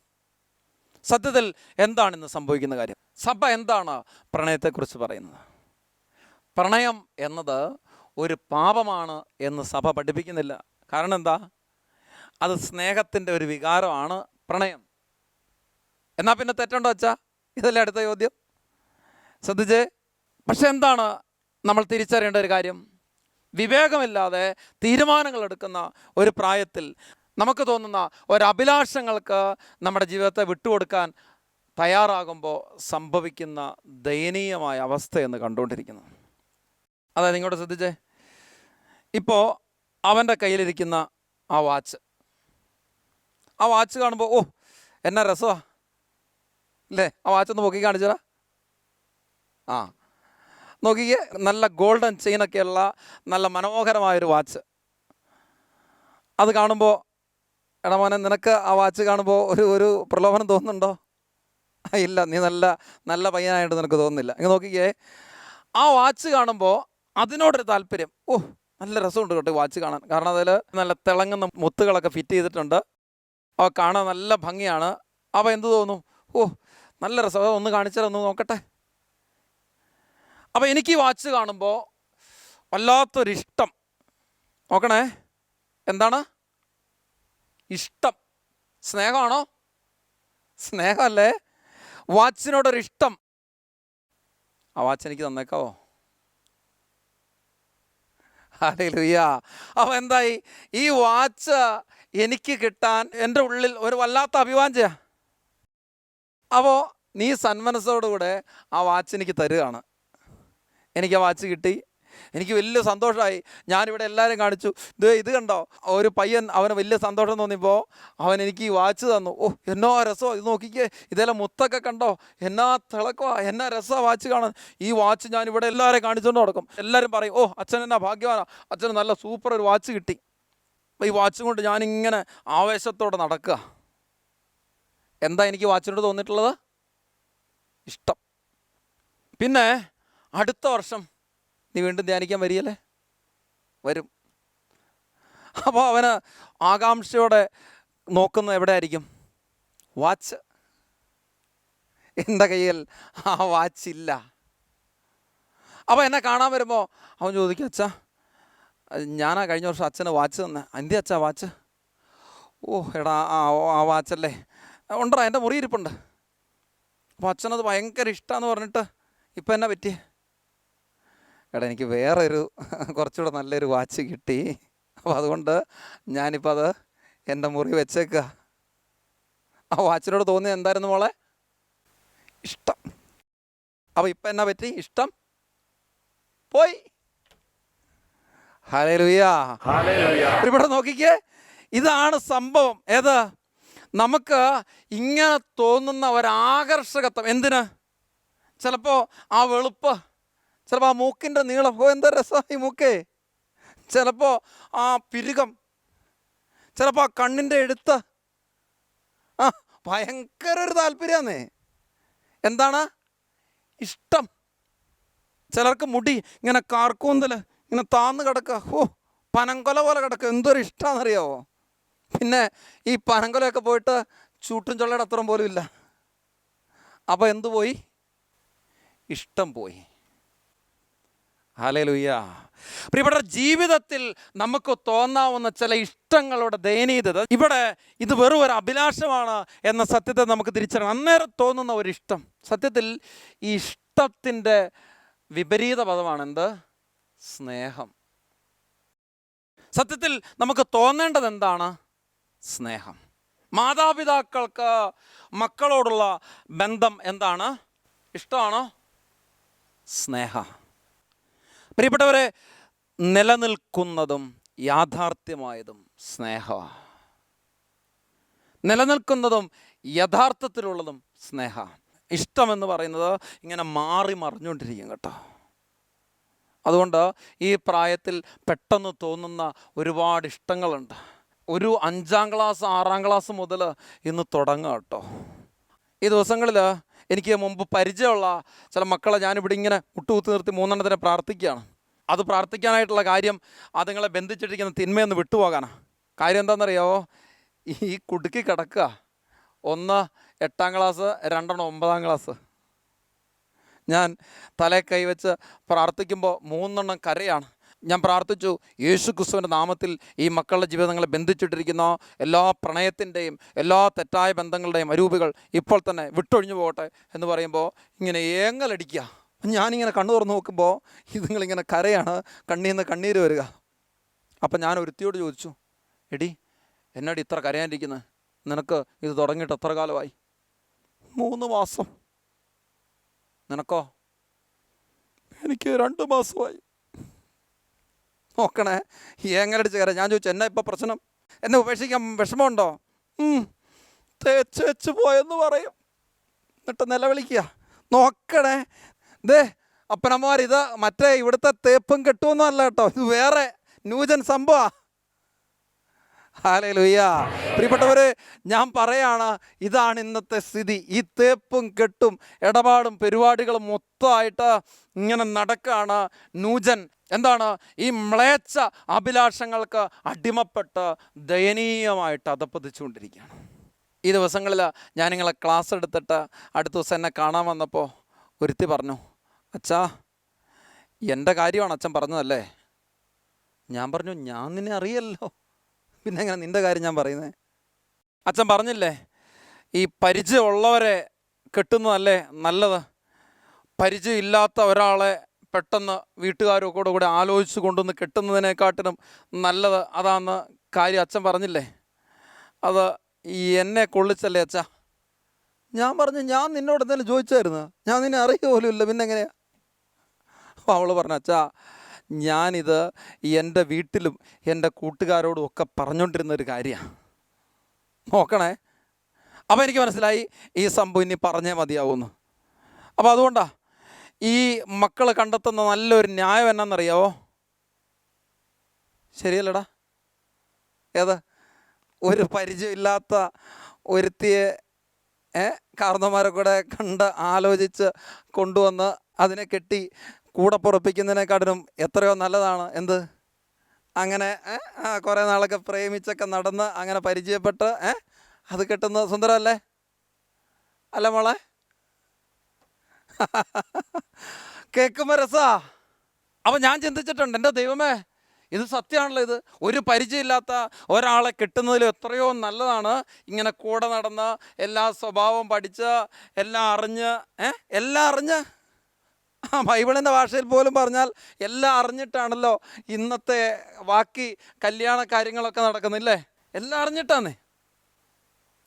സത്യത്തിൽ എന്താണ് ഇന്ന് സംഭവിക്കുന്ന കാര്യം? സഭ എന്താണ് പ്രണയത്തെക്കുറിച്ച് പറയുന്നത്? പ്രണയം എന്നത് ഒരു പാപമാണ് എന്ന് സഭ പഠിപ്പിക്കുന്നില്ല. കാരണം എന്താ? അത് സ്നേഹത്തിന്റെ ഒരു വികാരമാണ് പ്രണയം. എന്നാൽ പിന്നെ തെറ്റുണ്ടോ അച്ഛാ? ഇതല്ലേ അടുത്ത ചോദ്യം. ശ്രദ്ധിച്ചേ? പക്ഷെ എന്താണ് നമ്മൾ തിരിച്ചറിയേണ്ട ഒരു കാര്യം? വിവേകമില്ലാതെ തീരുമാനങ്ങൾ എടുക്കുന്ന ഒരു പ്രായത്തിൽ നമുക്ക് തോന്നുന്ന ഒരഭിലാഷങ്ങൾക്ക് നമ്മുടെ ജീവിതത്തെ വിട്ടുകൊടുക്കാൻ തയ്യാറാകുമ്പോൾ സംഭവിക്കുന്ന ദയനീയമായ അവസ്ഥയെന്ന് കണ്ടുകൊണ്ടിരിക്കുന്നു. അതായത് ഇങ്ങോട്ട് ശ്രദ്ധിച്ചേ. ഇപ്പോൾ അവന്റെ കയ്യിലിരിക്കുന്ന ആ വാച്ച്. ആ വാച്ച് കാണുമ്പോൾ ഓ എന്നാ രസമാ അല്ലേ ആ വാച്ച് ഒന്ന് നോക്കി കാണിച്ചതാ ആ. നോക്കിക്കേ നല്ല ഗോൾഡൻ ചെയിനൊക്കെയുള്ള നല്ല മനോഹരമായൊരു വാച്ച്. അത് കാണുമ്പോൾ എടാ മോനെ നിനക്ക് ആ വാച്ച് കാണുമ്പോൾ ഒരു ഒരു പ്രലോഭനം തോന്നുന്നുണ്ടോ? ഇല്ല നീ നല്ല നല്ല പയ്യനായിട്ട് നിനക്ക് തോന്നുന്നില്ല. ഇങ്ങനെ നോക്കിക്കേ. ആ വാച്ച് കാണുമ്പോൾ അതിനോടൊരു താല്പര്യം. ഓ നല്ല രസമുണ്ട് കേട്ടോ വാച്ച് കാണാൻ. കാരണം അതിൽ നല്ല തിളങ്ങുന്ന മുത്തുകളൊക്കെ ഫിറ്റ് ചെയ്തിട്ടുണ്ട്. അവ കാണാൻ നല്ല ഭംഗിയാണ്. അപ്പോൾ എന്ത് തോന്നുന്നു? ഓ നല്ല രസം. ഒന്ന് കാണിച്ചാൽ ഒന്ന് നോക്കട്ടെ. അപ്പോൾ എനിക്ക് വാച്ച് കാണുമ്പോൾ വല്ലാത്തൊരിഷ്ടം. നോക്കണേ. എന്താണ്? ഇഷ്ടം. സ്നേഹമാണോ? സ്നേഹമല്ലേ? വാച്ചിനോടൊരിഷ്ടം. ആ വാച്ച് എനിക്ക് തന്നേക്കാവോ? ഹല്ലേലൂയ. അപ്പോൾ എന്തായി? ഈ വാച്ച് എനിക്ക് കിട്ടാൻ എന്റെ ഉള്ളിൽ ഒരു വല്ലാത്ത അഭിവാഞ്ചയ അപ്പോൾ നീ സന്മനസ്സോടുകൂടെ ആ വാച്ച് എനിക്ക് തരുകയാണ്. എനിക്ക് ആ വാച്ച് കിട്ടി. എനിക്ക് വലിയ സന്തോഷമായി ഞാനിവിടെ എല്ലാവരും കാണിച്ചു. ഇത് ഇത് കണ്ടോ? ഒരു പയ്യൻ അവന് വലിയ സന്തോഷം തോന്നിയപ്പോൾ അവൻ എനിക്ക് ഈ വാച്ച് തന്നു. ഓ എന്നോ രസമോ ഇത് നോക്കിക്കേ. ഇതെല്ലാം മുത്തൊക്കെ കണ്ടോ? എന്നാ തിളക്കമാ എന്നാ രസമാണ് വാച്ച് കാണാൻ. ഈ വാച്ച് ഞാൻ ഇവിടെ എല്ലാവരെയും കാണിച്ചുകൊണ്ട് നടക്കും. എല്ലാവരും പറയും ഓ അച്ഛൻ എന്നാ ഭാഗ്യവാനാ. അച്ഛന് നല്ല സൂപ്പർ ഒരു വാച്ച് കിട്ടി. അപ്പോൾ ഈ വാച്ച് കൊണ്ട് ഞാനിങ്ങനെ ആവേശത്തോടെ നടക്കുക. എന്താ എനിക്ക് വാച്ചിനോട് തോന്നിയിട്ടുള്ളത്? ഇഷ്ടം. പിന്നെ അടുത്ത വർഷം നീ വീണ്ടും ധ്യാനിക്കാൻ വരികയല്ലേ? വരും. അപ്പോൾ അവന് ആകാംക്ഷയോടെ നോക്കുന്ന എവിടെ ആയിരിക്കും വാച്ച് എന്റെ കയ്യിൽ ആ വാച്ച് ഇല്ല. അപ്പോൾ എന്നെ കാണാൻ വരുമ്പോൾ അവൻ ചോദിക്കും അച്ഛാ ഞാനാ കഴിഞ്ഞ വർഷം അച്ഛന് വാച്ച് തന്നെ. അന്തി അച്ഛാ വാച്ച് ഓ എടാ ആ ആ വാച്ചല്ലേ ഉണ്ടടാ എന്റെ മുറിയിരിപ്പുണ്ട്. അപ്പോൾ അച്ഛനത് ഭയങ്കര ഇഷ്ടമാണെന്ന് പറഞ്ഞിട്ട് ഇപ്പം എന്നെ പറ്റിയേ? എടാ എനിക്ക് വേറൊരു കുറച്ചുകൂടെ നല്ലൊരു വാച്ച് കിട്ടി. അപ്പോൾ അതുകൊണ്ട് ഞാനിപ്പോൾ അത് എന്റെ മുറി വെച്ചേക്ക. ആ വാച്ചിനോട് തോന്നിയത് എന്തായിരുന്നു മോളെ? ഇഷ്ടം. അപ്പോൾ ഇപ്പം എന്നാ പറ്റി? ഇഷ്ടം? പോയി. ഹലേ ലുയാ ഇവിടെ നോക്കിക്കേ. ഇതാണ് സംഭവം. ഏത്? നമുക്ക് ഇങ്ങനെ തോന്നുന്ന ഒരാകർഷകത്വം. എന്തിന്? ചിലപ്പോൾ ആ വെളുപ്പ് ചിലപ്പോൾ ആ മൂക്കിന്റെ നീളം ഓ എന്താ രസം ഈ മൂക്കേ. ചിലപ്പോൾ ആ പിരുകം ചിലപ്പോൾ ആ കണ്ണിന്റെ എഴുത്ത്. ആ ഭയങ്കര ഒരു താല്പര്യമാന്നേ എന്താണ്? ഇഷ്ടം. ചിലർക്ക് മുടി ഇങ്ങനെ കാർക്കൂന്തൽ ഇങ്ങനെ താന്ന് കിടക്കുക. ഓ പനങ്കൊല പോലെ കിടക്കുക. എന്തൊരു ഇഷ്ടമാണെന്നറിയാവോ പിന്നെ ഈ പനങ്കൊലയൊക്കെ പോയിട്ട് ചൂട്ടും ചൊള്ളയുടെ അത്രയും പോലും ഇല്ല. അപ്പോൾ എന്തു പോയി ഇഷ്ടം പോയി. ഹാലേലുയ്യ പ്രിയപ്പെട്ട ജീവിതത്തിൽ നമുക്ക് തോന്നാവുന്ന ചില ഇഷ്ടങ്ങളുടെ ദയനീയത ഇവിടെ ഇത് വെറും ഒരു അഭിലാഷമാണ് എന്ന സത്യത്തെ നമുക്ക് തിരിച്ചറിയണം. അന്നേരം തോന്നുന്ന ഒരു ഇഷ്ടം. സത്യത്തിൽ ഈ ഇഷ്ടത്തിന്റെ വിപരീത പദമാണ് എന്ത്? സ്നേഹം. സത്യത്തിൽ നമുക്ക് തോന്നേണ്ടത് എന്താണ്? സ്നേഹം. മാതാപിതാക്കൾക്ക് മക്കളോടുള്ള ബന്ധം എന്താണ്? ഇഷ്ടമാണോ? സ്നേഹ. പ്രിയപ്പെട്ടവരെ നിലനിൽക്കുന്നതും യാഥാർത്ഥ്യമായതും സ്നേഹമാണ്. നിലനിൽക്കുന്നതും യഥാർത്ഥത്തിലുള്ളതും സ്നേഹ ഇഷ്ടമെന്ന് പറയുന്നത് ഇങ്ങനെ മാറി മറിഞ്ഞുകൊണ്ടിരിക്കും കേട്ടോ. അതുകൊണ്ട് ഈ പ്രായത്തിൽ പെട്ടെന്ന് തോന്നുന്ന ഒരുപാട് ഇഷ്ടങ്ങളുണ്ട്. ഒരു അഞ്ചാം ക്ലാസ് ആറാം ക്ലാസ് മുതൽ ഇന്ന് തുടങ്ങുക കേട്ടോ. ഈ ദിവസങ്ങളിൽ എനിക്ക് മുമ്പ് പരിചയമുള്ള ചില മക്കളെ ഞാനിവിടെ ഇങ്ങനെ മുട്ടുകുത്തി നിർത്തി മൂന്നെണ്ണത്തിനെ പ്രാർത്ഥിക്കുകയാണ്. അത് പ്രാർത്ഥിക്കാനായിട്ടുള്ള കാര്യം അതുങ്ങളെ ബന്ധിച്ചിട്ടിരിക്കുന്ന തിന്മയൊന്ന് വിട്ടുപോകാനാണ് കാര്യം എന്താണെന്നറിയാവോ? ഈ കുടുക്കി കിടക്കുക. ഒന്ന് എട്ടാം ക്ലാസ് രണ്ടെണ്ണം ഒമ്പതാം ക്ലാസ് ഞാൻ തലേ കൈവച്ച് പ്രാർത്ഥിക്കുമ്പോൾ മൂന്നെണ്ണം കരയാണ്. ഞാൻ പ്രാർത്ഥിച്ചു യേശു ക്രിസ്തുവിന്റെ നാമത്തിൽ ഈ മക്കളുടെ ജീവിതങ്ങളെ ബന്ധിച്ചിട്ടിരിക്കുന്ന എല്ലാ പ്രണയത്തിന്റെയും എല്ലാ തെറ്റായ ബന്ധങ്ങളുടെയും അരൂപികൾ ഇപ്പോൾ തന്നെ വിട്ടൊഴിഞ്ഞു പോകട്ടെ എന്ന് പറയുമ്പോൾ ഇങ്ങനെ ഏങ്ങലടിക്കുക. ഞാനിങ്ങനെ കണ്ണു തുറന്ന് നോക്കുമ്പോൾ ഇതുങ്ങളിങ്ങനെ കരയാണ് കണ്ണിൽ നിന്ന് കണ്ണീര് വരിക. അപ്പം ഞാൻ ഒരുത്തിയോട് ചോദിച്ചു എടി എന്നടി ഇത്ര കരയാനിരിക്കുന്നത് നിനക്ക് ഇത് തുടങ്ങിയിട്ട് എത്ര കാലമായി? മൂന്ന് മാസം. നിനക്കോ? എനിക്ക് രണ്ട് മാസമായി. നോക്കണേ. ഏങ്ങലടിച്ച് കയറാം. ഞാൻ ചോദിച്ചു എന്നാ ഇപ്പോൾ പ്രശ്നം? എന്നെ ഉപേക്ഷിക്കാൻ വിഷമമുണ്ടോ? തേച്ച് വെച്ച് പോയെന്ന് പറയും. എന്നിട്ട് നിലവിളിക്കുക. നോക്കണേ. ദേ അപ്പനമ്മമാർ ഇത് മറ്റേ ഇവിടുത്തെ തേപ്പും കെട്ടുമെന്നല്ല കേട്ടോ. ഇത് വേറെ ന്യൂജൻ ഹാലലുയ്യ പ്രിയപ്പെട്ടവരെ ഞാൻ പറയാണ് ഇതാണ് ഇന്നത്തെ സ്ഥിതി. ഈ തേപ്പും കെട്ടും ഇടപാടും പരിപാടികളും മൊത്തമായിട്ട് ഇങ്ങനെ നടക്കുകയാണ് നൂജൻ. എന്താണ്? ഈ മ്ലേച്ഛ അഭിലാഷങ്ങൾക്ക് അടിമപ്പെട്ട് ദയനീയമായിട്ട് അതപ്പതിച്ചുകൊണ്ടിരിക്കുകയാണ് ഈ ദിവസങ്ങളിൽ ഞാൻ നിങ്ങളെ ക്ലാസ് എടുത്തിട്ട് അടുത്ത ദിവസം എന്നെ കാണാൻ വന്നപ്പോൾ ഒരുത്തി പറഞ്ഞു അച്ഛാ എന്റെ കാര്യമാണ് അച്ഛൻ പറഞ്ഞതല്ലേ? ഞാൻ പറഞ്ഞു ഞാൻ നിന്നെ അറിയല്ലോ. പിന്നെ എങ്ങനെ നിന്റെ കാര്യം ഞാൻ പറയുന്നത് അച്ഛൻ പറഞ്ഞില്ലേ ഈ പരിചയമുള്ളവരെ കെട്ടുന്നതല്ലേ നല്ലത്? പരിചയമില്ലാത്ത ഒരാളെ പെട്ടെന്ന് വീട്ടുകാരൊക്കെ കൂടെ ആലോചിച്ച് കൊണ്ടുവന്ന് കെട്ടുന്നതിനെക്കാട്ടിലും നല്ലത് അതാന്ന് കാര്യം അച്ഛൻ പറഞ്ഞില്ലേ? അത് എന്നെ കൊള്ളിച്ചല്ലേ അച്ഛാ? ഞാൻ പറഞ്ഞു ഞാൻ നിന്നോട് എന്തെങ്കിലും ചോദിച്ചായിരുന്നു. ഞാൻ നിന്നെ അറിയുക പോലും ഇല്ല. പിന്നെ എങ്ങനെയാ അപ്പോൾ അവൾ പറഞ്ഞു അച്ഛാ ഞാനിത് എന്റെ വീട്ടിലും എന്റെ കൂട്ടുകാരോടും ഒക്കെ പറഞ്ഞുകൊണ്ടിരുന്ന ഒരു കാര്യമാണ്. നോക്കണേ. അപ്പോൾ എനിക്ക് മനസ്സിലായി ഈ സംഭവം ഇനി പറഞ്ഞേ മതിയാവുമെന്ന്. അപ്പോൾ അതുകൊണ്ടാണ് ഈ മക്കൾ കണ്ടെത്തുന്ന നല്ലൊരു ന്യായം എന്നാണെന്നറിയാവോ ശരിയല്ലടാ. ഏത്? ഒരു പരിചയമില്ലാത്ത ഒരുത്തിയെ കാർന്നമാരെ കൂടെ കണ്ട് ആലോചിച്ച് കൊണ്ടുവന്ന് അതിനെ കെട്ടി കൂടെ പുറപ്പിക്കുന്നതിനെക്കാട്ടിലും എത്രയോ നല്ലതാണ്. എന്ത്? അങ്ങനെ കുറേ നാളൊക്കെ പ്രേമിച്ചൊക്കെ നടന്ന് അങ്ങനെ പരിചയപ്പെട്ട് ഏ അത് കിട്ടുന്ന സുന്ദരമല്ലേ? അല്ല മോളെ? കേൾക്കുമ്പോൾ രസാ. അപ്പം ഞാൻ ചിന്തിച്ചിട്ടുണ്ട് എന്റെ ദൈവമേ ഇത് സത്യമാണല്ലോ ഇത്. ഒരു പരിചയമില്ലാത്ത ഒരാളെ കിട്ടുന്നതിൽ എത്രയോ നല്ലതാണ്. ഇങ്ങനെ കൂടെ നടന്ന് എല്ലാ സ്വഭാവം പഠിച്ച് എല്ലാം അറിഞ്ഞ് ഏ എല്ലാം അറിഞ്ഞ്. ബൈബിളിന്റെ ഭാഷയിൽ പോലും പറഞ്ഞാൽ എല്ലാം അറിഞ്ഞിട്ടാണല്ലോ ഇന്നത്തെ ബാക്കി കല്യാണ കാര്യങ്ങളൊക്കെ നടക്കുന്നില്ലേ? എല്ലാം അറിഞ്ഞിട്ടാന്നേ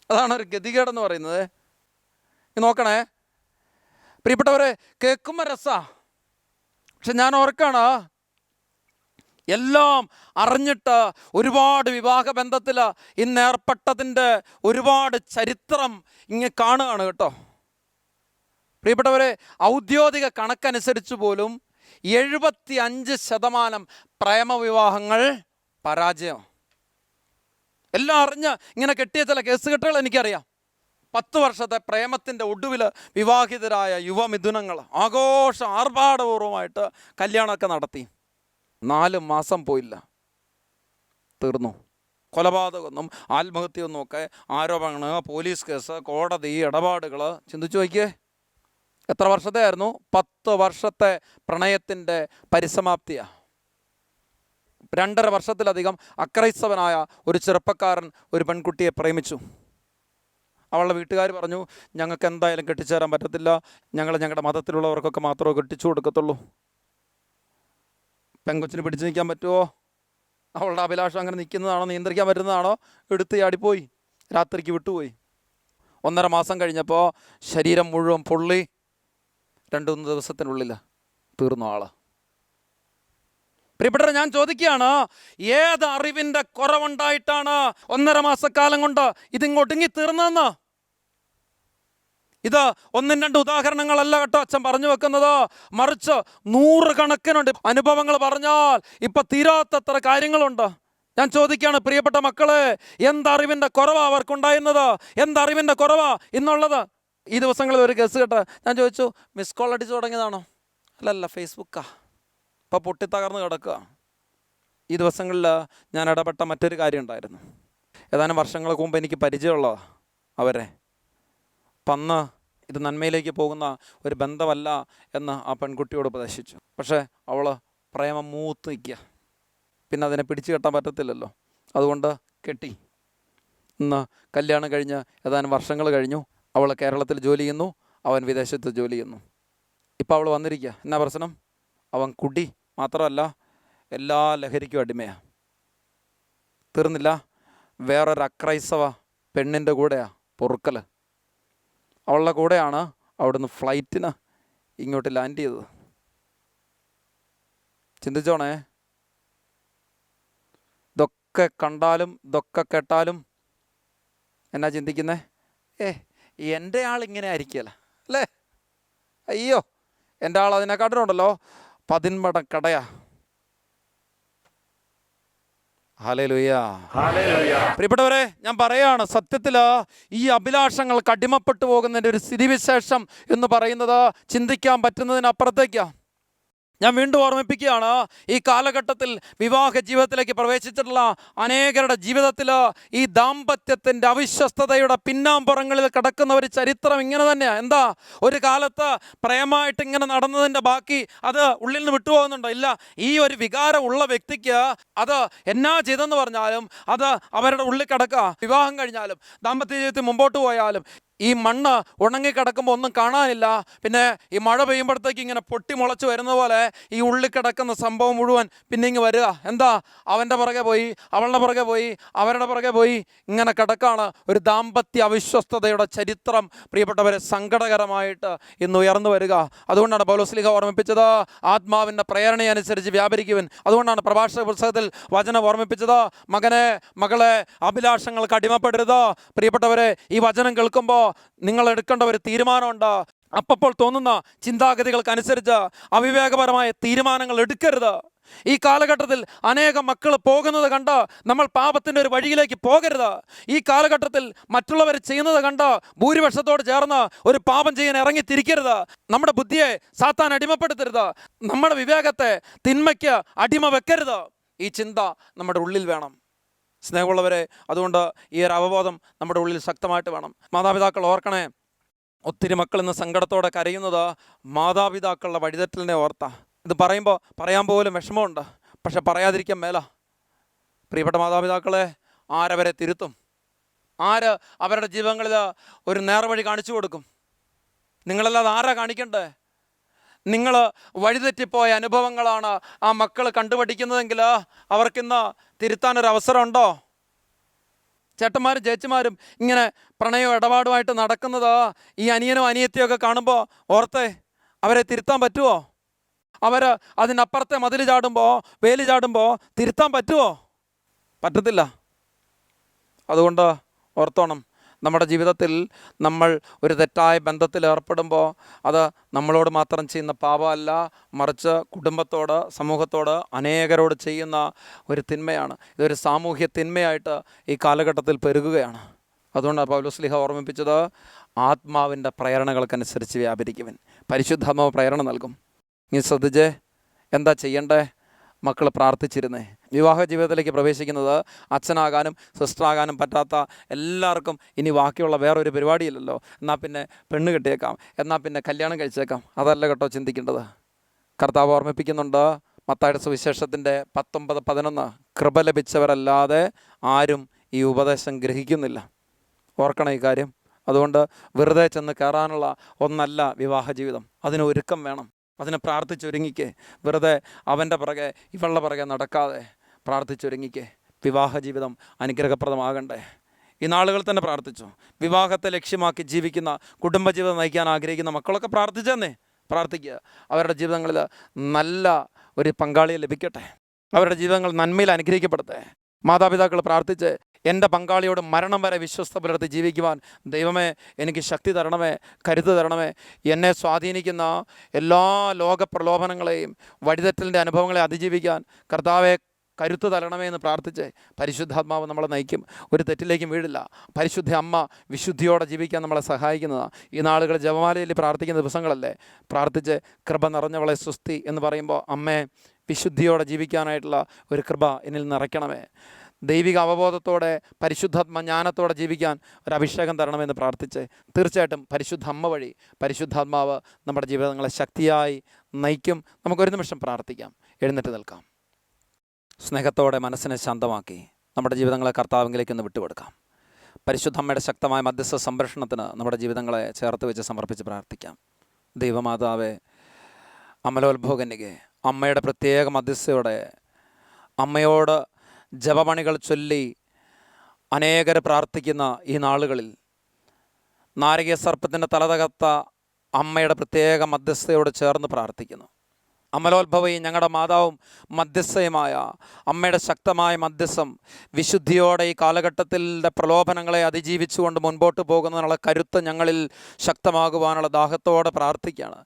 അതാണ് ഒരു ഗതികേടെന്ന് പറയുന്നത്. നോക്കണേ. പ്രിയപ്പെട്ടവരെ കേൾക്കുമ്പോൾ രസാ. പക്ഷെ ഞാൻ ഓർക്കാണ് എല്ലാം അറിഞ്ഞിട്ട് ഒരുപാട് വിവാഹ ബന്ധത്തിൽ ഇന്ന് ഏർപ്പെട്ടതിന്റെ ഒരുപാട് ചരിത്രം ഇങ്ങനെ കാണുകയാണ് കേട്ടോ. പ്രിയപ്പെട്ടവരെ ഔദ്യോഗിക കണക്കനുസരിച്ച് പോലും എഴുപത്തി അഞ്ച് ശതമാനം പ്രേമവിവാഹങ്ങൾ പരാജയം. എല്ലാം അറിഞ്ഞ് ഇങ്ങനെ കെട്ടിയ ചില കേസ് കെട്ടുകൾ എനിക്കറിയാം. പത്ത് വർഷത്തെ പ്രേമത്തിന്റെ ഒടുവിൽ വിവാഹിതരായ യുവമിഥുനങ്ങൾ ആഘോഷ ആർഭാടപൂർവമായിട്ട് കല്യാണമൊക്കെ നടത്തി. നാല് മാസം പോയില്ല. തീർന്നു. കൊലപാതകമൊന്നും ആത്മഹത്യയൊന്നും ഒക്കെ ആരോപണങ്ങൾ പോലീസ് കേസ് കോടതി ഇടപാടുകൾ ചിന്തിച്ചു നോക്കിയേ. എത്ര വർഷത്തെ ആയിരുന്നു പത്ത് വർഷത്തെ പ്രണയത്തിന്റെ പരിസമാപ്തിയാണ് രണ്ടര വർഷത്തിലധികം അക്രൈസ്തവനായ ഒരു ചെറുപ്പക്കാരൻ ഒരു പെൺകുട്ടിയെ പ്രേമിച്ചു. അവളുടെ വീട്ടുകാർ പറഞ്ഞു ഞങ്ങൾക്ക് എന്തായാലും കെട്ടിച്ചേരാൻ പറ്റത്തില്ല. ഞങ്ങൾ ഞങ്ങളുടെ മതത്തിലുള്ളവർക്കൊക്കെ മാത്രമേ കെട്ടിച്ചു കൊടുക്കത്തുള്ളൂ. പെങ്കൊച്ചിന് പിടിച്ചു നിൽക്കാൻ പറ്റുമോ അവളുടെ അഭിലാഷം അങ്ങനെ നിൽക്കുന്നതാണോ? നിയന്ത്രിക്കാൻ പറ്റുന്നതാണോ? എടുത്ത് ചാടിപ്പോയി. രാത്രിക്ക് വിട്ടുപോയി. ഒന്നര മാസം കഴിഞ്ഞപ്പോൾ ശരീരം മുഴുവൻ പൊള്ളി. രണ്ട് മൂന്ന് ദിവസത്തിനുള്ളിൽ തീർന്നു ആൾ. പ്രിയപ്പെട്ട ഞാൻ ചോദിക്കുകയാണ് ഏത് അറിവിന്റെ കുറവുണ്ടായിട്ടാണ് ഒന്നര മാസക്കാലം കൊണ്ട് ഇതിങ്ങൊടുങ്ങി തീർന്നതെന്ന് ഇത് ഒന്നും രണ്ട് ഉദാഹരണങ്ങളല്ല കേട്ടോ അച്ഛൻ പറഞ്ഞു വെക്കുന്നത്. മറിച്ച് നൂറുകണക്കിനുണ്ട് അനുഭവങ്ങൾ പറഞ്ഞാൽ ഇപ്പം തീരാത്തത്ര കാര്യങ്ങളുണ്ട്. ഞാൻ ചോദിക്കുകയാണ് പ്രിയപ്പെട്ട മക്കളെ എന്തറിവിന്റെ കുറവാണ് അവർക്കുണ്ടായിരുന്നത്? എന്തറിവിന്റെ കുറവാണ് ഇന്നുള്ളത്? ഈ ദിവസങ്ങളിൽ ഒരു കേസ് കേട്ട. ഞാൻ ചോദിച്ചു മിസ് കോൾ അടിച്ചു തുടങ്ങിയതാണോ? അല്ലല്ല ഫേസ്ബുക്കാ ഇപ്പോൾ പൊട്ടിത്തകർന്ന് കിടക്കുക. ഈ ദിവസങ്ങളിൽ ഞാൻ ഇടപെട്ട മറ്റൊരു കാര്യം ഉണ്ടായിരുന്നു. ഏതാനും വർഷങ്ങൾക്ക് മുമ്പ് എനിക്ക് പരിചയമുള്ളതാണ് അവരെ. പന്ന് ഇത് നന്മയിലേക്ക് പോകുന്ന ഒരു ബന്ധമല്ല എന്ന് ആ പെൺകുട്ടിയോട് ഉപദേശിച്ചു. പക്ഷേ അവൾ പ്രേമം മൂത്ത് നിൽക്കുക. പിന്നെ അതിനെ പിടിച്ചു കെട്ടാൻ പറ്റത്തില്ലല്ലോ. അതുകൊണ്ട് കെട്ടി. ഇന്ന് കല്യാണം കഴിഞ്ഞ് ഏതാനും വർഷങ്ങൾ കഴിഞ്ഞു. അവൾ കേരളത്തിൽ ജോലി ചെയ്യുന്നു അവൻ വിദേശത്ത് ജോലി ചെയ്യുന്നു. ഇപ്പോൾ അവൾ വന്നിരിക്കുക എന്നാ പ്രശ്നം? അവൻ കുടി മാത്രമല്ല എല്ലാ ലഹരിക്കും അടിമയാണ് തീർന്നില്ല. വേറൊരു അക്രൈസ്തവ പെണ്ണിന്റെ കൂടെയാണ് പൊറുക്കൽ അവളുടെ കൂടെയാണ് അവിടുന്ന് ഫ്ലൈറ്റിന് ഇങ്ങോട്ട് ലാൻഡ് ചെയ്തത്. ചിന്തിച്ചോണേ. ഇതൊക്കെ കണ്ടാലും ഇതൊക്കെ കേട്ടാലും എന്നാ ചിന്തിക്കുന്നേ? ഏ എന്റെ ആൾ ഇങ്ങനെ ആയിരിക്കുകയല്ല അല്ലേ? അയ്യോ എന്റെ ആൾ അതിനെക്കാട്ടിലുണ്ടല്ലോ പതിന്മട കടയാ. പ്രിയപ്പെട്ടവരെ ഞാൻ പറയാണ് സത്യത്തിൽ ഈ അഭിലാഷങ്ങൾ കടിമപ്പെട്ടു പോകുന്നതിന്റെ ഒരു സ്ഥിതിവിശേഷം എന്ന് പറയുന്നത് ചിന്തിക്കാൻ പറ്റുന്നതിനപ്പുറത്തേക്കാണ് ഞാൻ വീണ്ടും ഓർമ്മിപ്പിക്കുകയാണ് ഈ കാലഘട്ടത്തിൽ വിവാഹ ജീവിതത്തിലേക്ക് പ്രവേശിച്ചിട്ടുള്ള അനേകരുടെ ജീവിതത്തിൽ ഈ ദാമ്പത്യത്തിന്റെ അവിശ്വസ്തതയുടെ പിന്നാമ്പുറങ്ങളിൽ കിടക്കുന്ന ഒരു ചരിത്രം ഇങ്ങനെ തന്നെയാണ് എന്താ? ഒരു കാലത്ത് പ്രേമമായിട്ട് ഇങ്ങനെ നടന്നതിന്റെ ബാക്കി അത് ഉള്ളിൽ നിന്ന് വിട്ടുപോകുന്നുണ്ടോ? ഇല്ല. ഈ ഒരു വികാരം ഉള്ള വ്യക്തിക്ക് അത് എന്നാ ചെയ്തെന്ന് പറഞ്ഞാലും അത് അവരുടെ ഉള്ളിൽ കിടക്കുക. വിവാഹം കഴിഞ്ഞാലും ദാമ്പത്യ ജീവിതത്തിൽ മുമ്പോട്ട് പോയാലും ഈ മണ്ണ് ഉണങ്ങിക്കിടക്കുമ്പോൾ ഒന്നും കാണാനില്ല. പിന്നെ ഈ മഴ പെയ്യുമ്പോഴത്തേക്ക് ഇങ്ങനെ പൊട്ടി മുളച്ച് വരുന്ന പോലെ ഈ ഉള്ളിൽ കിടക്കുന്ന സംഭവം മുഴുവൻ പിന്നെ ഇങ്ങ് വരിക. എന്താ? അവന്റെ പുറകെ പോയി അവളുടെ പുറകെ പോയി അവരുടെ പുറകെ പോയി ഇങ്ങനെ കിടക്കാണ് ഒരു ദാമ്പത്യ അവിശ്വസ്തതയുടെ ചരിത്രം. പ്രിയപ്പെട്ടവരെ സങ്കടകരമായിട്ട് ഇന്ന് ഉയർന്നു വരിക. അതുകൊണ്ടാണ് പൗലോസ്ലിഹ ഓർമ്മിപ്പിച്ചത്. ആത്മാവിന്റെ പ്രേരണയനുസരിച്ച് വ്യാപരിക്കുവൻ. അതുകൊണ്ടാണ് പ്രഭാഷക പുസ്തകത്തിൽ വചനം ഓർമ്മിപ്പിച്ചത്. മകനെ മകളെ അഭിലാഷങ്ങൾക്ക് അടിമപ്പെടരുത്. പ്രിയപ്പെട്ടവരെ ഈ വചനം കേൾക്കുമ്പോൾ നിങ്ങൾ എടുക്കേണ്ട ഒരു തീരുമാനമുണ്ട്. അപ്പപ്പോൾ തോന്നുന്ന ചിന്താഗതികൾക്കനുസരിച്ച് അവിവേകപരമായ തീരുമാനങ്ങൾ എടുക്കരുത്. ഈ കാലഘട്ടത്തിൽ അനേകം മക്കൾ പോകുന്നത് കണ്ട് നമ്മൾ പാപത്തിന്റെ ഒരു വഴിയിലേക്ക് പോകരുത്. ഈ കാലഘട്ടത്തിൽ മറ്റുള്ളവർ ചെയ്യുന്നത് കണ്ട് ഭൂരിപക്ഷത്തോട് ചേർന്ന് ഒരു പാപം ചെയ്യാൻ ഇറങ്ങി തിരിക്കരുത്. നമ്മുടെ ബുദ്ധിയെ സാത്താൻ അടിമപ്പെടുത്തരുത്. നമ്മുടെ വിവേകത്തെ തിന്മയ്ക്ക് അടിമ വെക്കരുത്. ഈ ചിന്ത നമ്മുടെ ഉള്ളിൽ വേണം. സ്നേഹമുള്ളവരെ അതുകൊണ്ട് ഈ ഒരു അവബോധം നമ്മുടെ ഉള്ളിൽ ശക്തമായിട്ട് വേണം. മാതാപിതാക്കൾ ഓർക്കണേ ഒത്തിരി മക്കൾ ഇന്ന് സങ്കടത്തോടെ കരയുന്നത് മാതാപിതാക്കളുടെ വഴിതെറ്റലിനെ ഓർത്ത. ഇത് പറയുമ്പോൾ പറയാൻ പോലും വിഷമമുണ്ട് പക്ഷെ പറയാതിരിക്കാൻ മേല. പ്രിയപ്പെട്ട മാതാപിതാക്കളെ ആരവരെ തിരുത്തും? ആര് അവരുടെ ജീവിതങ്ങളിൽ ഒരു നേർവഴി കാണിച്ചു കൊടുക്കും? നിങ്ങളല്ലാതെ ആരാ കാണിക്കണ്ടേ? നിങ്ങൾ വഴിതെറ്റിപ്പോയ അനുഭവങ്ങളാണ് ആ മക്കൾ കണ്ടുപഠിക്കുന്നതെങ്കിൽ അവർക്കിന്ന് തിരുത്താനൊരു അവസരമുണ്ടോ ചേട്ടന്മാരും ചേച്ചിമാരും ഇങ്ങനെ പ്രണയവും ഇടപാടുമായിട്ട് നടക്കുന്നത് ഈ അനിയനും അനിയത്തിയും ഒക്കെ കാണുമ്പോൾ ഓർത്തെ അവരെ തിരുത്താൻ പറ്റുമോ അവർ അതിനപ്പുറത്തെ മതിൽ ചാടുമ്പോൾ വേലി ചാടുമ്പോൾ തിരുത്താൻ പറ്റുമോ പറ്റത്തില്ല. അതുകൊണ്ട് ഓർത്തോണം. നമ്മുടെ ജീവിതത്തിൽ നമ്മൾ ഒരു തെറ്റായ ബന്ധത്തിൽ ഏർപ്പെടുമ്പോൾ അത് നമ്മളോട് മാത്രം ചെയ്യുന്ന പാപമല്ല മറിച്ച് കുടുംബത്തോട് സമൂഹത്തോട് അനേകരോട് ചെയ്യുന്ന ഒരു തിന്മയാണ്. ഇതൊരു സാമൂഹ്യ തിന്മയായിട്ട് ഈ കാലഘട്ടത്തിൽ പെരുകുകയാണ്. അതുകൊണ്ടാണ് പൗലോസ്ലിഹ ഓർമ്മിപ്പിച്ചത് ആത്മാവിന്റെ പ്രേരണകൾക്കനുസരിച്ച് വ്യാപരിക്കുവൻ. പരിശുദ്ധാത്മാവ് പ്രേരണ നൽകും. നീ ശ്രദ്ധിച്ചേ എന്താ ചെയ്യണ്ടേ? മക്കൾ പ്രാർത്ഥിച്ചിരുന്നേ. വിവാഹ ജീവിതത്തിലേക്ക് പ്രവേശിക്കുന്നത് അച്ഛനാകാനും സിസ്റ്ററാകാനും പറ്റാത്ത എല്ലാവർക്കും ഇനി ബാക്കിയുള്ള വേറൊരു പരിപാടിയില്ലല്ലോ. എന്നാൽ പിന്നെ പെണ്ണ് കെട്ടിയേക്കാം. എന്നാൽ പിന്നെ കല്യാണം കഴിച്ചേക്കാം. അതല്ല കേട്ടോ ചിന്തിക്കേണ്ടത്. കർത്താവ് ഓർമ്മിപ്പിക്കുന്നുണ്ട് മത്തായുടെ സുവിശേഷത്തിന്റെ പത്തൊമ്പത് പതിനൊന്ന്. കൃപ ലഭിച്ചവരല്ലാതെ ആരും ഈ ഉപദേശം ഗ്രഹിക്കുന്നില്ല. ഓർക്കണം ഈ കാര്യം. അതുകൊണ്ട് വെറുതെ ചെന്ന് കയറാനുള്ള ഒന്നല്ല വിവാഹ ജീവിതം. അതിന് ഒരുക്കം വേണം. അതിനെ പ്രാർത്ഥിച്ചൊരുങ്ങിക്കേ. വെറുതെ അവന്റെ പുറകെ ഇവളുടെ പുറകെ നടക്കാതെ പ്രാർത്ഥിച്ചൊരുങ്ങിക്കേ. വിവാഹ ജീവിതം അനുഗ്രഹപ്രദമാകണ്ടേ. ഈ നാളുകൾ തന്നെ പ്രാർത്ഥിച്ചു. വിവാഹത്തെ ലക്ഷ്യമാക്കി ജീവിക്കുന്ന കുടുംബജീവിതം നയിക്കാൻ ആഗ്രഹിക്കുന്ന മക്കളൊക്കെ പ്രാർത്ഥിച്ചെന്നേ. പ്രാർത്ഥിക്കുക. അവരുടെ ജീവിതങ്ങളിൽ നല്ല ഒരു പങ്കാളിയെ ലഭിക്കട്ടെ. അവരുടെ ജീവിതങ്ങൾ നന്മയിൽ അനുഗ്രഹിക്കപ്പെടട്ടെ. മാതാപിതാക്കൾ പ്രാർത്ഥിച്ച് എന്റെ പങ്കാളിയോട് മരണം വരെ വിശ്വസ്ത പുലർത്തി ജീവിക്കുവാൻ ദൈവമേ എനിക്ക് ശക്തി തരണമേ കരുത്ത് തരണമേ. എന്നെ സ്വാധീനിക്കുന്ന എല്ലാ ലോക പ്രലോഭനങ്ങളെയും വഴിതെറ്റലിന്റെ അനുഭവങ്ങളെ അതിജീവിക്കാൻ കർത്താവെ കരുത്ത് തരണമേ എന്ന് പ്രാർത്ഥിച്ച് പരിശുദ്ധാത്മാവ് നമ്മളെ നയിക്കും. ഒരു തെറ്റിലേക്കും വീഴില്ല. പരിശുദ്ധ അമ്മ വിശുദ്ധിയോടെ ജീവിക്കാൻ നമ്മളെ സഹായിക്കുന്നതാണ് ഈ നാളുകൾ ജപമാലയിൽ പ്രാർത്ഥിക്കുന്ന ദിവസങ്ങളല്ലേ? പ്രാർത്ഥിച്ച് കൃപ നിറഞ്ഞവളെ സുസ്തി എന്ന് പറയുമ്പോൾ അമ്മേ വിശുദ്ധിയോടെ ജീവിക്കാനായിട്ടുള്ള ഒരു കൃപ എന്നിൽ നിറയ്ക്കണമേ. ദൈവിക അവബോധത്തോടെ പരിശുദ്ധാത്മ ജ്ഞാനത്തോടെ ജീവിക്കാൻ ഒരു അഭിഷേകം തരണമെന്ന് പ്രാർത്ഥിച്ച് തീർച്ചയായിട്ടും പരിശുദ്ധ അമ്മ വഴി പരിശുദ്ധാത്മാവ് നമ്മുടെ ജീവിതങ്ങളെ ശക്തിയായി നയിക്കും. നമുക്കൊരു നിമിഷം പ്രാർത്ഥിക്കാം. എഴുന്നേറ്റ് നിൽക്കാം. സ്നേഹത്തോടെ മനസ്സിനെ ശാന്തമാക്കി നമ്മുടെ ജീവിതങ്ങളെ കർത്താവിലേക്ക് ഒന്ന് വിട്ടുകൊടുക്കാം. പരിശുദ്ധ അമ്മയുടെ ശക്തമായ മധ്യസ്ഥ സംരക്ഷണത്തിന് നമ്മുടെ ജീവിതങ്ങളെ ചേർത്ത് വെച്ച് സമർപ്പിച്ച് പ്രാർത്ഥിക്കാം. ദൈവമാതാവെ അമലോത്ഭോഗനികെ അമ്മയുടെ പ്രത്യേക മധ്യസ്ഥയോടെ അമ്മയോട് ജപമണികൾ ചൊല്ലി അനേകർ പ്രാർത്ഥിക്കുന്ന ഈ നാളുകളിൽ നാരകീയ സർപ്പത്തിന്റെ തലതകർത്ത അമ്മയുടെ പ്രത്യേക മധ്യസ്ഥയോട് ചേർന്ന് പ്രാർത്ഥിക്കുന്നു. അമലോത്ഭവയും ഞങ്ങളുടെ മാതാവും മധ്യസ്ഥയുമായ അമ്മയുടെ ശക്തമായ മധ്യസ്ഥം വിശുദ്ധിയോടെ ഈ കാലഘട്ടത്തിലെ പ്രലോഭനങ്ങളെ അതിജീവിച്ചുകൊണ്ട് മുൻപോട്ട് പോകുന്നതിനുള്ള കരുത്ത് ഞങ്ങളിൽ ശക്തമാകുവാനുള്ള ദാഹത്തോടെ പ്രാർത്ഥിക്കുകയാണ്.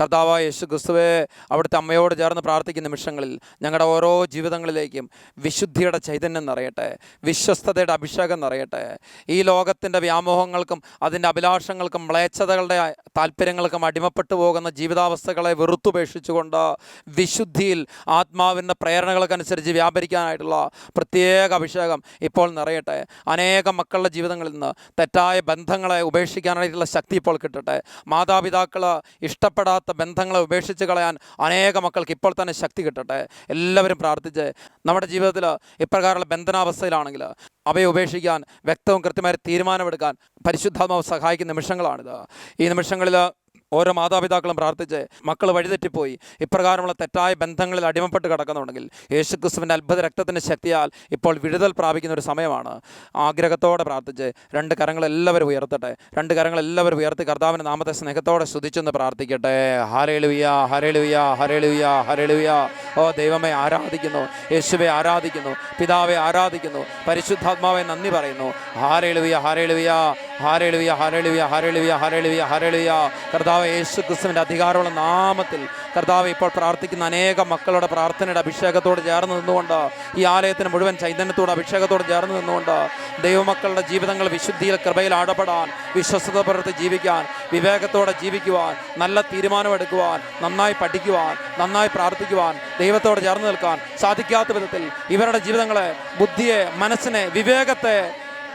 കർത്താവായ യേശു ക്രിസ്തുവെ അവിടുത്തെ അമ്മയോട് ചേർന്ന് പ്രാർത്ഥിക്കുന്ന നിമിഷങ്ങളിൽ ഞങ്ങളുടെ ഓരോ ജീവിതങ്ങളിലേക്കും വിശുദ്ധിയുടെ ചൈതന്യം നിറയട്ടെ വിശ്വസ്തതയുടെ അഭിഷേകം നിറയട്ടെ. ഈ ലോകത്തിന്റെ വ്യാമോഹങ്ങൾക്കും അതിന്റെ അഭിലാഷങ്ങൾക്കും മ്ലേച്ഛതകളുടെ താല്പര്യങ്ങൾക്കും അടിമപ്പെട്ടു പോകുന്ന ജീവിതാവസ്ഥകളെ വെറുത്തുപേക്ഷിച്ചുകൊണ്ട് വിശുദ്ധിയിൽ ആത്മാവിന്റെ പ്രേരണകൾക്കനുസരിച്ച് വ്യാപരിക്കാനായിട്ടുള്ള പ്രത്യേക അഭിഷേകം ഇപ്പോൾ നിറയട്ടെ. അനേകം മക്കളുടെ ജീവിതങ്ങളിൽ നിന്ന് തെറ്റായ ബന്ധങ്ങളെ ഉപേക്ഷിക്കാനായിട്ടുള്ള ശക്തി ഇപ്പോൾ കിട്ടട്ടെ. മാതാപിതാക്കൾ ഇഷ്ടപ്പെടാത്ത ബന്ധങ്ങളെ ഉപേക്ഷിച്ച് കളയാൻ അനേക മക്കൾക്ക് ഇപ്പോൾ തന്നെ ശക്തി കിട്ടട്ടെ. എല്ലാവരും പ്രാർത്ഥിച്ച് നമ്മുടെ ജീവിതത്തിൽ ഇപ്രകാരമുള്ള ബന്ധനാവസ്ഥയിലാണെങ്കിൽ അവയെ ഉപേക്ഷിക്കാൻ വ്യക്തവും കൃത്യമായ തീരുമാനമെടുക്കാൻ പരിശുദ്ധാത്മാവ് സഹായിക്കുന്ന നിമിഷങ്ങളാണിത്. ഈ നിമിഷങ്ങളിൽ ഓരോ മാതാപിതാക്കളും പ്രാർത്ഥിച്ച് മക്കൾ വഴിതെറ്റിപ്പോയി. ഇപ്രകാരമുള്ള തെറ്റായ ബന്ധങ്ങളിൽ അടിമപ്പെട്ട് കിടക്കുന്നുണ്ടെങ്കിൽ യേശുക്രിസ്തുവിന്റെ അത്ഭുത രക്തത്തിന്റെ ശക്തിയാൽ ഇപ്പോൾ വിടുതൽ പ്രാപിക്കുന്ന ഒരു സമയമാണ്. ആഗ്രഹത്തോടെ പ്രാർത്ഥിച്ച് രണ്ട് കരങ്ങൾ എല്ലാവരും ഉയർത്തട്ടെ. രണ്ട് കരങ്ങൾ എല്ലാവരും ഉയർത്തി കർത്താവിന്റെ നാമത്തെ സ്നേഹത്തോടെ സ്തുതിച്ചെന്ന് പ്രാർത്ഥിക്കട്ടെ. ഹരേലുയ ഹരേലുയ ഹരേലുയ ഹരേലുയ ഓ ദൈവമേ ആരാധിക്കുന്നു. യേശുവെ ആരാധിക്കുന്നു. പിതാവെ ആരാധിക്കുന്നു. പരിശുദ്ധാത്മാവെ നന്ദി പറയുന്നു. ഹാരേലുയ ഹാരേലുയ ഹാരേലുയ ഹാരേലുയ ഹാരേലുയ ഹാരേലുയ ഹാരേലുയ കർത്താവ് യേശു ക്രിസ്തുവിന്റെ അധികാരമുള്ള നാമത്തിൽ കർത്താവ് ഇപ്പോൾ പ്രാർത്ഥിക്കുന്ന അനേക മക്കളുടെ പ്രാർത്ഥനയുടെ അഭിഷേകത്തോട് ചേർന്ന് നിന്നുകൊണ്ട് ഈ ആലയത്തിന് മുഴുവൻ ചൈതന്യത്തോട് അഭിഷേകത്തോട് ചേർന്ന് നിന്നുകൊണ്ട് ദൈവമക്കളുടെ ജീവിതങ്ങൾ വിശുദ്ധിയിൽ കൃപയിൽ ആടപ്പെടാൻ വിശ്വസത പുലർത്തി ജീവിക്കാൻ വിവേകത്തോടെ ജീവിക്കുവാൻ നല്ല തീരുമാനമെടുക്കുവാൻ നന്നായി പഠിക്കുവാൻ നന്നായി പ്രാർത്ഥിക്കുവാൻ ദൈവത്തോട് ചേർന്ന് നിൽക്കാൻ സാധിക്കാത്ത വിധത്തിൽ ഇവരുടെ ജീവിതങ്ങളെ ബുദ്ധിയെ മനസ്സിനെ വിവേകത്തെ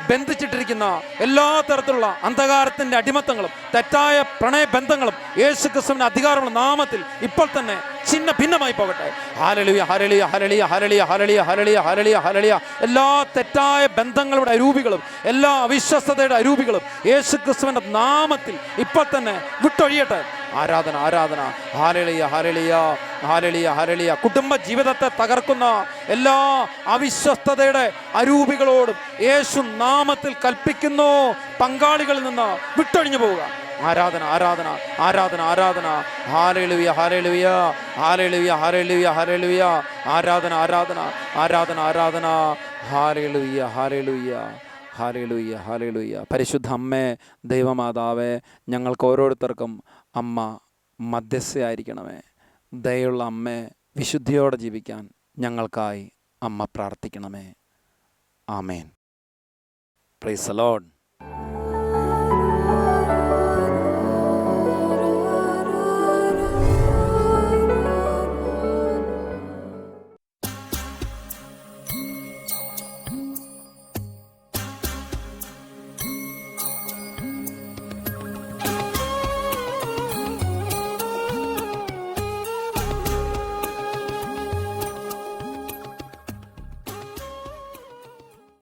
ബന്ധിച്ചിട്ടിരിക്കുന്ന എല്ലാ തരത്തിലുള്ള അന്ധകാരത്തിന്റെ അടിമത്തങ്ങളും തെറ്റായ പ്രണയബന്ധങ്ങളും യേശു ക്രിസ്തുവിന്റെ അധികാരമുള്ള നാമത്തിൽ ഇപ്പോൾ തന്നെ ചിന്ന ഭിന്നമായി പോകട്ടെ. ഹാലളിയ ഹരളിയ ഹരളിയ ഹരളിയ ഹരളിയ ഹരളിയ ഹരളിയ ഹരളിയ എല്ലാ തെറ്റായ ബന്ധങ്ങളുടെ അരൂപികളും എല്ലാ അവിശ്വസ്തയുടെ അരൂപികളും യേശു ക്രിസ്തുവിന്റെ നാമത്തിൽ ഇപ്പോൾ തന്നെ വിട്ടൊഴിയട്ടെ. ആരാധന ആരാധന. ഹാലളിയ ഹരളിയ ഹാലളിയ ഹരളിയ കുടുംബ ജീവിതത്തെ തകർക്കുന്ന എല്ലാ അവിശ്വസ്തതയുടെ അരൂപികളോടും യേശു നാമത്തിൽ കൽപ്പിക്കുന്നു. പങ്കാളികളിൽ നിന്ന് വിട്ടൊഴിഞ്ഞു പോവുക. ആരാധന ആരാധന ആരാധന ആരാധന. ഹാരളുവിയ ഹാരളുവിയ ഹാരളുവിയ ഹാരളുവിയ ഹാരളുവിയ ആരാധന ആരാധന ആരാധന ആരാധന. ഹാരളുവിയ ഹാരളുവിയ ഹാലേലുയ്യ ഹാലേലുയ്യ പരിശുദ്ധ അമ്മേ ദൈവമാതാവേ ഞങ്ങൾക്ക് ഓരോരുത്തർക്കും അമ്മ മധ്യസ്ഥയായിരിക്കണമേ. ദയുള്ള അമ്മേ വിശുദ്ധിയോടെ ജീവിക്കാൻ ഞങ്ങൾക്കായി അമ്മ പ്രാർത്ഥിക്കണമേ. ആമേൻ. Price load